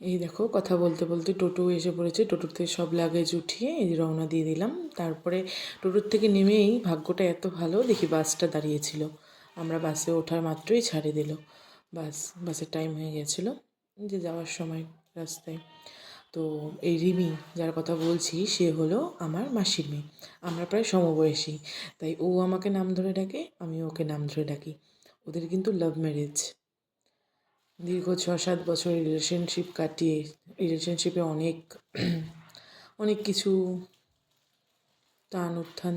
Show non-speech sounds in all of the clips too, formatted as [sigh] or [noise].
এই দেখো, কথা বলতে বলতে টোটো এসে পড়েছে। টোটোর থেকে সব লাগেজ উঠিয়ে এই রওনা দিয়ে দিলাম। তারপরে টোটোর থেকে নেমেই ভাগ্যটা এত ভালো, দেখি বাসটা দাঁড়িয়েছিল। আমরা বাসে ওঠার মাত্রই ছাড়ে দিল। বাস, বাসের টাইম হয়ে গেছিল যে যাওয়ার সময় রাস্তায়। তো এই রিমি, যার কথা বলছি, সে হলো আমার মাসির মেয়ে। আমরা প্রায় সমবয়সী, তাই ও আমাকে নাম ধরে ডাকে আমি ওকে নাম ধরে ডাকি। ওদের কিন্তু লাভ ম্যারেজ দীর্ঘ ছ সাত বছর রিলেশনশিপ কাটিয়ে রিলেশনশিপে অনেক অনেক কিছু টান উত্থান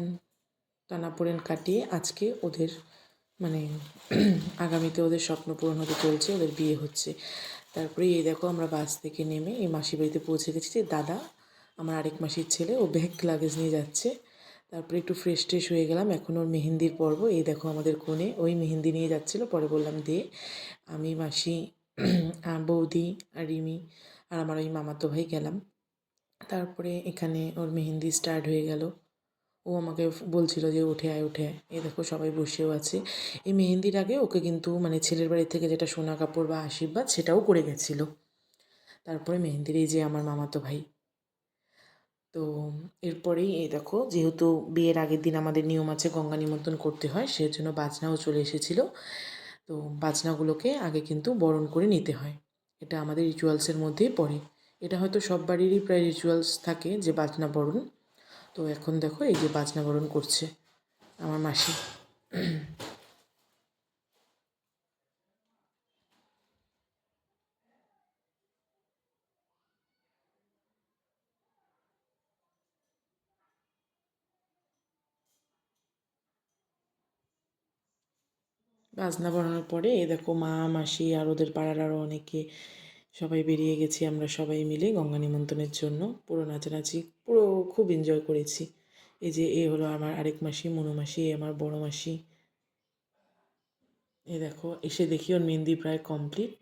টানাপোড়েন কাটিয়ে আজকে ওদের মানে আগামীতে ওদের স্বপ্ন পূরণ হতে চলছে, ওদের বিয়ে হচ্ছে। তারপরে এই দেখো আমরা বাস থেকে নেমে এই মাসি বাড়িতে পৌঁছে গেছি যে, দাদা, আমার আরেক মাসির ছেলে, ও ব্যাগ লাগেজ নিয়ে যাচ্ছে। তারপরে একটু ফ্রেশ ট্রেশ হয়ে গেলাম। এখন ওর মেহেন্দির পর্ব। এই দেখো আমাদের কোণে ওই মেহেন্দি নিয়ে যাচ্ছিল, পরে বললাম দে। আমি, মাসি বৌদি আর রিমি আর আমার ওই মামাতো ভাই গেলাম। তারপরে এখানে ওর মেহেন্দি স্টার্ট হয়ে গেল। ও আমাকে বলছিল যে, উঠে আয় উঠে আয়। এ দেখো সবাই বসেও আছে। এই মেহেন্দির আগে ওকে কিন্তু মানে ছেলের বাড়ি থেকে যেটা সোনা কাপড় বা আশীর্বাদ সেটাও করে গেছিল। তারপরে মেহেন্দির এই যে আমার মামাতো ভাই। তো এরপরেই এই দেখো, যেহেতু বিয়ের আগের দিন আমাদের নিয়ম আছে গঙ্গা নিমন্ত্রণ করতে হয়, সেজন্য বাজনাও চলে এসেছিল। তো বাজনাগুলোকে আগে কিন্তু বরণ করে নিতে হয়। এটা আমাদের রিচুয়ালসের মধ্যেই পড়ে। এটা হয়তো সব বাড়িরই প্রায় রিচুয়ালস থাকে যে বাজনা বরণ। তো এখন দেখো এই যে বাজনা বরণ করছে আমার মাসি। বাজনা বানানোর পরে এ দেখো মা, মাসি আর ওদের পাড়ার আরও অনেকে সবাই বেরিয়ে গেছি আমরা সবাই মিলে গঙ্গা নিমন্ত্রণের জন্য। পুরো নাচানাচি, পুরো খুব এনজয় করেছি। এই যে এ হলো আমার আরেক মাসি, মনু মাসি, এ আমার বড় মাসি। এ দেখো, এসে দেখি ওর মেহেন্দি প্রায় কমপ্লিট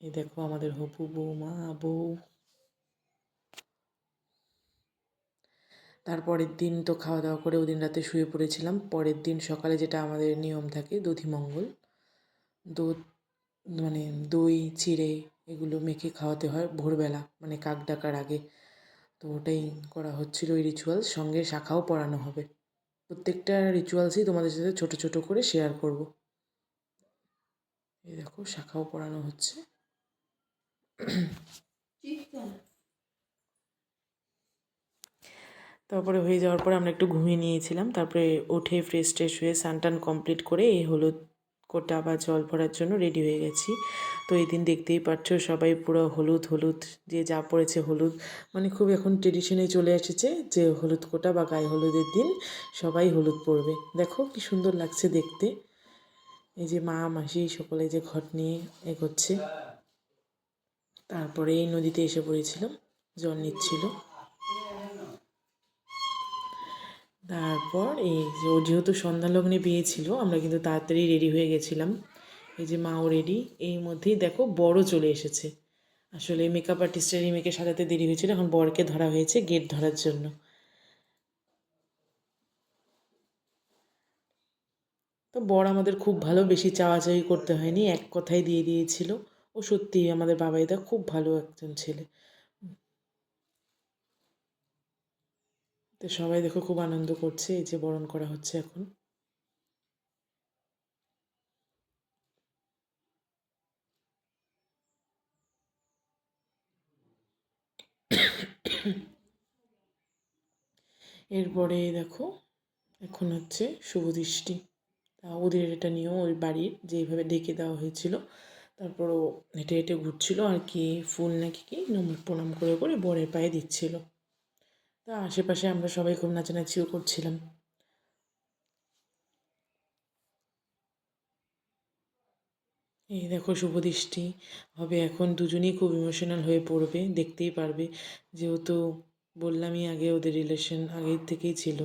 এই দেখো আমাদের হপু বৌমা, বউ। তারপরের দিন তো খাওয়া দাওয়া করে ওদিন রাতে শুয়ে পড়েছিলাম। পরের দিন সকালে যেটা আমাদের নিয়ম থাকে দধিমঙ্গল দুধ মানে দই, চিড়ে এগুলো মেখে খাওয়াতে হয় ভোরবেলা মানে কাক ডাকার আগে। তো ওটাই করা হচ্ছিল ওই রিচুয়ালস সঙ্গে শাখাও পড়ানো হবে। প্রত্যেকটা রিচুয়ালসই তোমাদের সাথে ছোট ছোট করে শেয়ার করব। এই দেখো, শাখাও পড়ানো হচ্ছে। তারপরে হয়ে যাওয়ার পরে আমরা একটু ঘুমিয়ে নিয়েছিলাম। তারপরে উঠে ফ্রেশ ট্রেশ হয়ে স্নান কমপ্লিট করে এই হলুদ কোটা বা জল ভরার জন্য রেডি হয়ে গেছি। তো এই দিন দেখতেই পাচ্ছ সবাই পুরো হলুদ হলুদ, যে যা পড়েছে হলুদ। মানে খুব এখন ট্রেডিশনে চলে এসেছে যে হলুদ কোটা বা গায়ে হলুদের দিন সবাই হলুদ পরবে। দেখো কি সুন্দর লাগছে দেখতে। এই যে মা, মাসি সকলে যে ঘট নিয়ে এগোচ্ছে। তারপরে এই নদীতে এসে পড়েছিলাম, জল নিচ্ছিল। তারপর এই যে ও যেহেতু সন্ধ্যা লগ্নে বিয়ে ছিল আমরা কিন্তু তাড়াতাড়ি রেডি হয়ে গেছিলাম। এই যে মাও রেডি এই মধ্যেই দেখো বড় চলে এসেছে। আসলে মেকআপ আর্টিস্টের মেয়েকে সাজাতে দেরি হয়েছিল, এখন বরকে ধরা হয়েছে গেট ধরার জন্য। তো বর আমাদের খুব ভালো, বেশি চাওয়াচাই করতে হয়নি, এক কথাই দিয়ে দিয়েছিল। ও সত্যিই আমাদের বাবাইদা খুব ভালো একজন ছেলে। তো সবাই দেখো খুব আনন্দ করছে, এই যে বরণ করা হচ্ছে এখন। এরপরে দেখো, এখন হচ্ছে শুভ দৃষ্টি তা ওদের এটা নিয়েও ওই বাড়ির যেইভাবে ডেকে দেওয়া হয়েছিল তারপর ও হেঁটে হেঁটে ঘুরছিল আর কি, ফুল নাকি কি প্রণাম করে করে বরের পায়ে দিচ্ছিল। তা আশেপাশে আমরা সবাই খুব নাচানাচিও করছিলাম। এই দেখো শুভদৃষ্টি হবে এখন দুজনেই খুব ইমোশনাল হয়ে পড়বে, দেখতেই পারবে। যেহেতু বললামই আগে ওদের রিলেশন আগের থেকেই ছিল।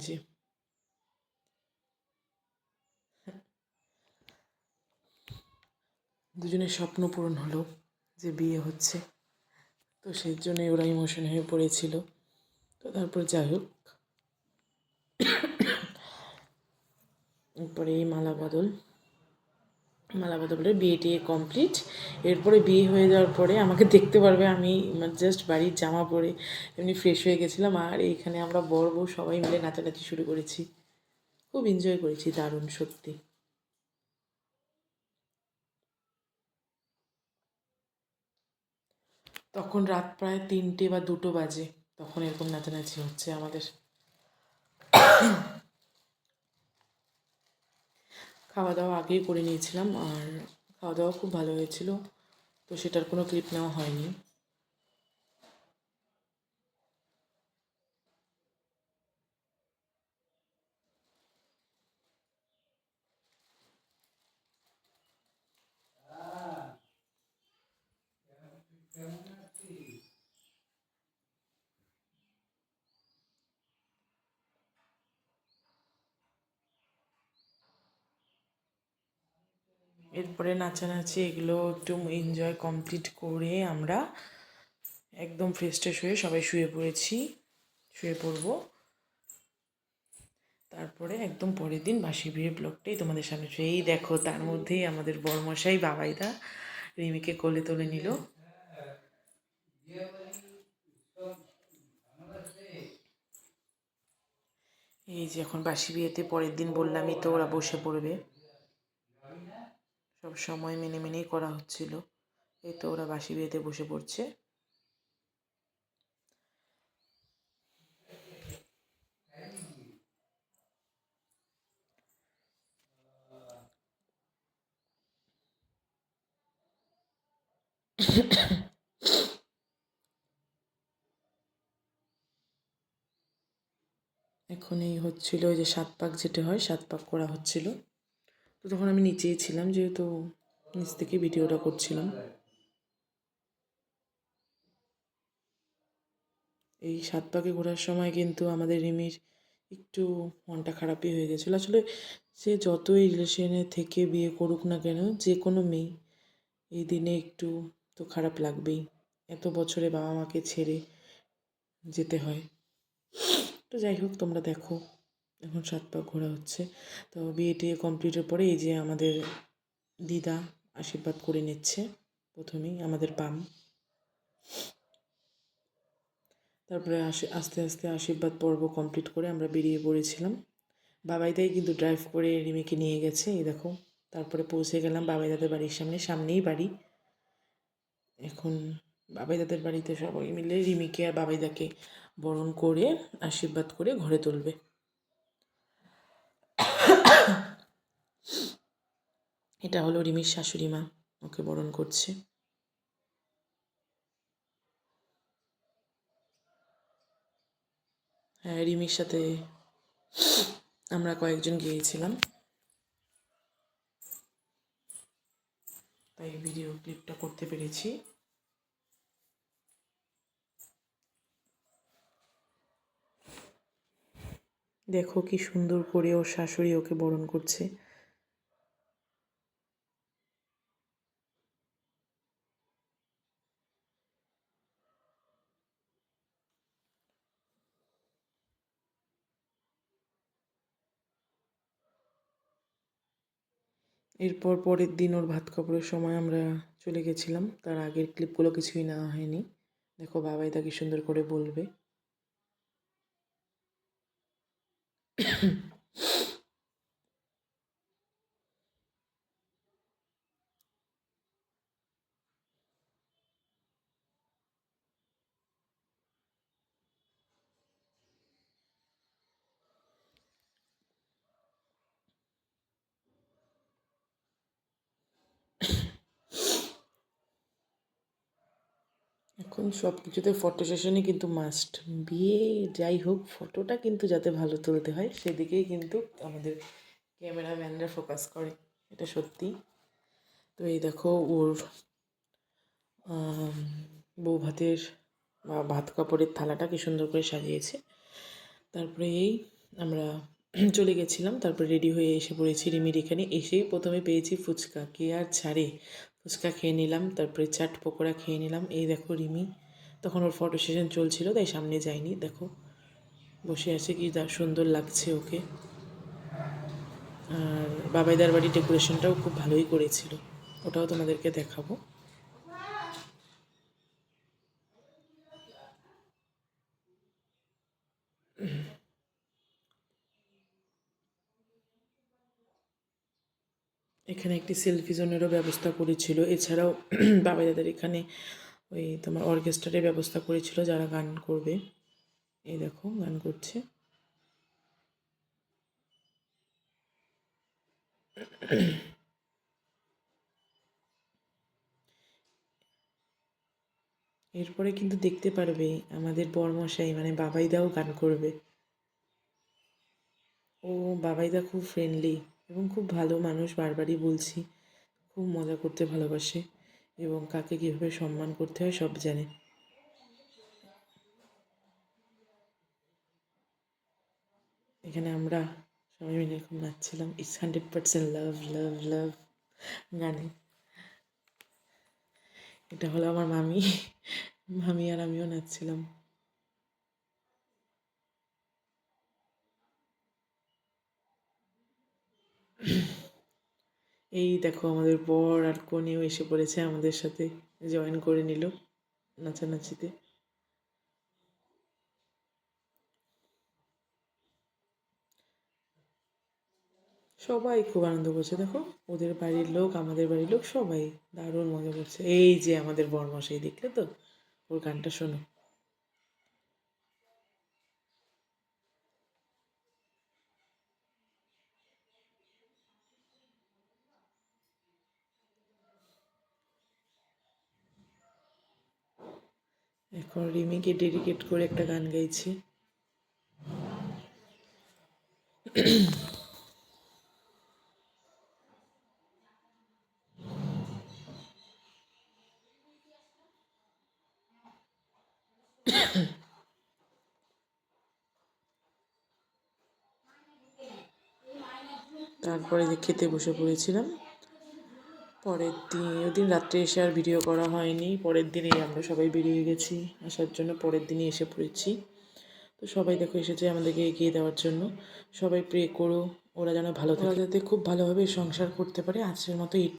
যে দুজনের স্বপ্ন পূরণ হলো যে বিয়ে হচ্ছে। তো সেই জন্যই ওরা ইমোশন হয়ে পড়েছিল। তো তারপর যাই হোক। এরপরে এই মালা বদল। মালা বদলের বিয়ে টিয়ে কমপ্লিট এরপরে বিয়ে হয়ে যাওয়ার পরে আমাকে দেখতে পারবে আমি জাস্ট বাড়ির জামা পরে এমনি ফ্রেশ হয়ে গেছিলাম। আর এইখানে আমরা বড় বউ সবাই মিলে নাচানাচি শুরু করেছি। খুব এনজয় করেছি দারুণ, সত্যি। তখন রাত প্রায় তিনটে বা দুটো বাজে। তখন এরকম নাচানাচি হচ্ছে আমাদের। খাওয়া দাওয়া আগেই করে নিয়েছিলাম আর খাওয়া দাওয়া খুব ভালো হয়েছিল। তো সেটার কোনো ক্লিপ নেওয়া হয়নি। এরপরে নাচানাচি এগুলো একটু এনজয় কমপ্লিট করে আমরা একদম ফ্রেশ ট্রেশ হয়ে সবাই শুয়ে পড়েছি, শুয়ে পড়ব। তারপরে একদম পরের দিন বাসি বিয়ের ব্লগটাই তোমাদের সামনে এই দেখো, তার মধ্যেই আমাদের বরমশাই, বাবাইদা, রিমিকে কোলে তুলে নিল। এই যে এখন বাসি বিয়েতে পরের দিন বললামই তো ওরা বসে পড়বে। সব সময় মেনে মেনেই করা হচ্ছিল। এই তো ওরা বাসি বিয়েতে বসে পড়ছে। এখন এই হচ্ছিল ওই যে সাত পাক যেটা হয়, সাত পাক করা হচ্ছিল। তো তখন আমি নিচেই ছিলাম যেহেতু নিচ থেকে ভিডিওটা করছিলাম। এই সাত পাকে ঘোরার সময় কিন্তু আমাদের রিমির একটু মনটা খারাপই হয়ে গেছিল। আসলে সে যতই রিলেশনে থেকে বিয়ে করুক না কেন, যে কোনো মেয়ে এই দিনে একটু তো খারাপ লাগবেই। এত বছরে বাবা মাকে ছেড়ে যেতে হয়। তো যাই হোক, তোমরা দেখো। এখন সাত পাক ঘোরা হচ্ছে। তো বিয়ে টিয়ে কমপ্লিটের পরে এই যে আমাদের দিদা আশীর্বাদ করে নিচ্ছে প্রথমেই আমাদের পাম তারপরে আস্তে আস্তে আশীর্বাদ পর্ব কমপ্লিট করে আমরা বেরিয়ে পড়েছিলাম। বাবাইদাই কিন্তু ড্রাইভ করে রিমিকে নিয়ে গেছে, এই দেখো। তারপরে পৌঁছে গেলাম বাবাই দাদের বাড়ির সামনে, সামনেই বাড়ি। এখন বাবাই দাদের বাড়িতে সবাই মিলে রিমিকে আর বাবাইদাকে বরণ করে আশীর্বাদ করে ঘরে তুলবে। এটা হলো রিমির শাশুড়ি মা, ওকে বরণ করছে। হ্যাঁ রিমির সাথে আমরা কয়েকজন গিয়েছিলাম। তাই ভিডিও ক্লিপটা করতে পেরেছি। দেখো কি সুন্দর করে ওর শাশুড়ি ওকে বরণ করছে। এরপর পরের দিন ওর ভাত কাপড়ের সময় আমরা চলে গেছিলাম। তার আগের ক্লিপগুলো কিছুই নেওয়া হয়নি। দেখো বাবাই তাকে সুন্দর করে বলবে। এখন সব কিছুতে ফটো সেশনই কিন্তু মাস্ট বিয়ে যাই হোক ফটোটা কিন্তু যাতে ভালো তুলতে হয়, সেদিকেই কিন্তু আমাদের ক্যামেরাম্যানরা ফোকাস করে, এটা সত্যি। তো এই দেখো ওর বউ ভাতের বা ভাত কাপড়ের থালাটা কি সুন্দর করে সাজিয়েছে। তারপরে এই আমরা [clears throat] চলে গেছিলাম, তারপরে রেডি হয়ে এসে পড়েছি রিমির এখানে। এসেই প্রথমে পেয়েছি ফুচকা, কে আর ছাড়ে? ফুচকা খেয়ে নিলাম, তারপরে চাট পকোড়া খেয়ে নিলাম। এই দেখো রিমি, তখন ওর ফটো সেশন চলছিল, তাই সামনে যাইনি দেখো। বসে আছে, কি সুন্দর লাগছে ওকে। আর বাবাইদার বাড়ি ডেকোরেশনটাও খুব ভালোই করেছিল। ওটাও তোমাদেরকে দেখাবো। এখানে একটি সেলফি জোনেরও ব্যবস্থা করেছিল। এছাড়াও [clears throat] বাবা দাদার এখানে ওই তোমার অর্কেস্ট্রারের ব্যবস্থা করেছিল যারা গান করবে। এই দেখো, গান করছে। এরপরে কিন্তু দেখতে পারবে আমাদের বরমশাই মানে বাবাইদাও গান করবে। ও, বাবাইদা খুব ফ্রেন্ডলি এবং খুব ভালো মানুষ বারবারই বলছি, খুব মজা করতে ভালোবাসে এবং কাকে কীভাবে সম্মান করতে হয় সব জানে। এখানে আমরা সবাই মিলে এরকম নাচছিলাম it's hundred percent love love love গানে। এটা হলো আমার মামি মামি আর আমিও নাচছিলাম। এই দেখো আমাদের বর আর কনেও এসে পড়েছে আমাদের সাথে জয়েন করে নিল নাচানাচিতে। সবাই খুব আনন্দ করছে, দেখো, ওদের বাড়ির লোক, আমাদের বাড়ির লোক সবাই দারুণ মজা করছে। এই যে আমাদের বরমশাই, দেখলে তো? ওর গানটা শোনো। এখন রিমিকে ডেডিকেট করে একটা গান গাইছি। তারপরে যে খেতে বসে পড়েছিলাম পরের দিন ওদিন রাত্রে এসে আর ভিডিও করা হয়নি। পরের দিনেই আমরা সবাই বেরিয়ে গেছি আসার জন্য পরের দিনই এসে পড়েছি। তো সবাই দেখো এসেছে আমাদেরকে এগিয়ে দেওয়ার জন্য। সবাই প্রে করো ওরা যেন ভালো থাকে। যাতে খুব ভালোভাবে সংসার করতে পারে আজকের মতো